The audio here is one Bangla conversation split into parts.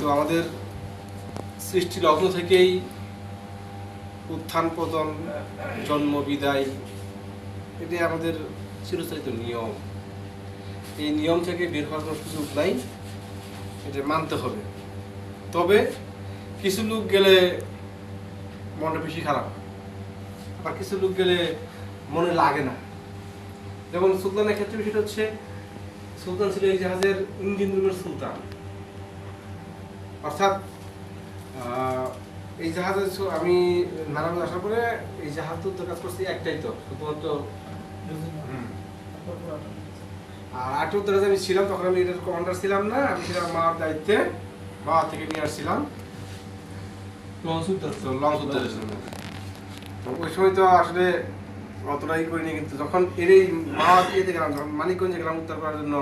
তো আমাদের সৃষ্টি লগ্ন থেকেই উত্থান পতন, জন্ম, বিদায়, এটাই আমাদের চিরস্থায়িত নিয়ম। এই নিয়ম থেকে বের হওয়ার কোনো সুযোগ নাই, এটা মানতে হবে। তবে কিছু লোক গেলে মনটা বেশি খারাপ। আবার কিছু লোক গেলে মনে লাগে না। যেমন সুলতানের ক্ষেত্রে বিষয়টা হচ্ছে, সুলতান ছিল এই জাহাজের ইঞ্জিন রুমের সুলতান। অর্থাৎ এই জাহাজে আমি নারায়ণ আসার পরে এই জাহাজ তো উদ্ধার কাজ করছি একটাই তো শুধুমাত্র আর আট উত্তরে আমি ছিলাম তখন আমি এটার কমান্ডার ছিলাম না আমি ছিলাম মার দায়িত্বে বাবা থেকে নিয়ে আসছিলাম। ওই সময় তো আসলে অতটাই করিনি কিন্তু যখন এর এই মাওয়া ইয়েতে গেলাম যখন মানিকগঞ্জে গেলাম উত্তর করার জন্য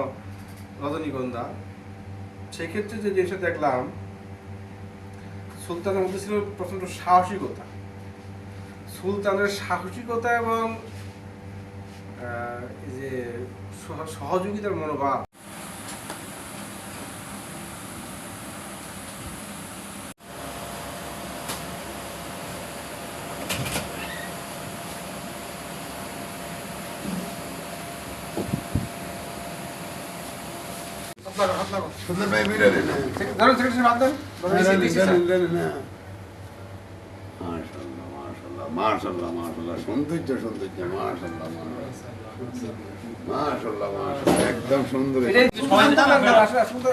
রজনীগন্ধা সেক্ষেত্রে যে জিনিসটা দেখলাম সুলতানের মধ্যে ছিল প্রচণ্ড সাহসিকতা। সুলতানের সাহসিকতা এবং যে সহযোগিতার মনোভাব। সুন্দর ভাই ভিডিও দারুণ সেক্রেটারি বাদ দেন। মাশাল্লাহ মাশাল্লাহ সৌন্দর্য সৌন্দর্য মাশাল্লাহ মাশাল্লাহ মাশাল্লাহ একদম সুন্দর সুন্দর